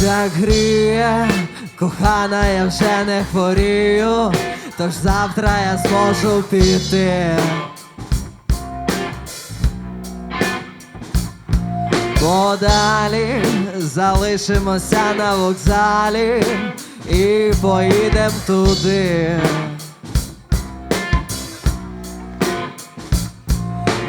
так гріє, кохана, я вже не хворію, тож завтра я зможу піти. Подалі залишимося на вокзалі і поїдем туди.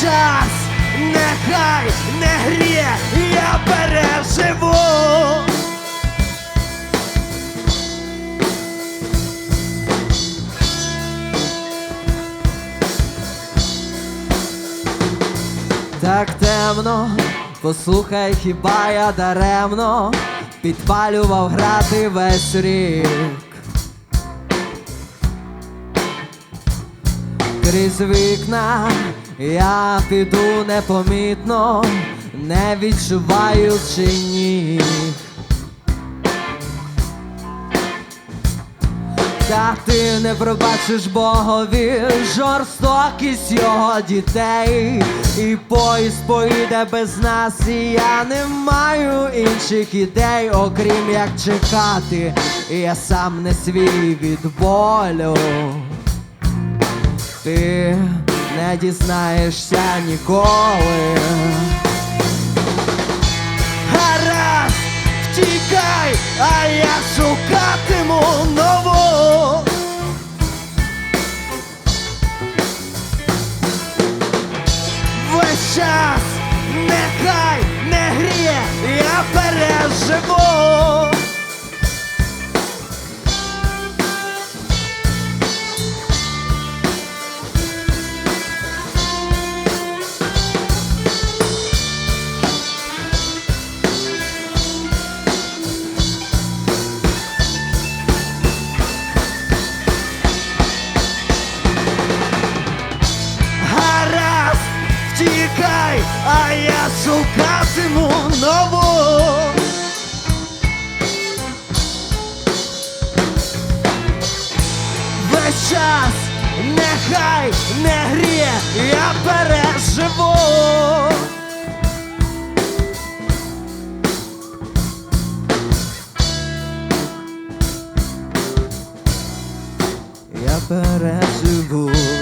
час нехай не гріє, я переживу. Так темно, послухай, хіба я даремно підпалював грати весь рік. Крізь вікна я піду непомітно, не відчуваючи ніг. Та ти не пробачиш Богові жорстокість його дітей, і поїзд поїде без нас, і я не маю інших ідей, окрім як чекати, і я сам не свій від болю. Ти не дізнаєшся ніколи. Гаразд, втікай, а я шукатиму нову. Весь час нехай не гріє, я переживу. Втікай, а я шукатиму нову. Весь час нехай не гріє, я переживу. Я переживу.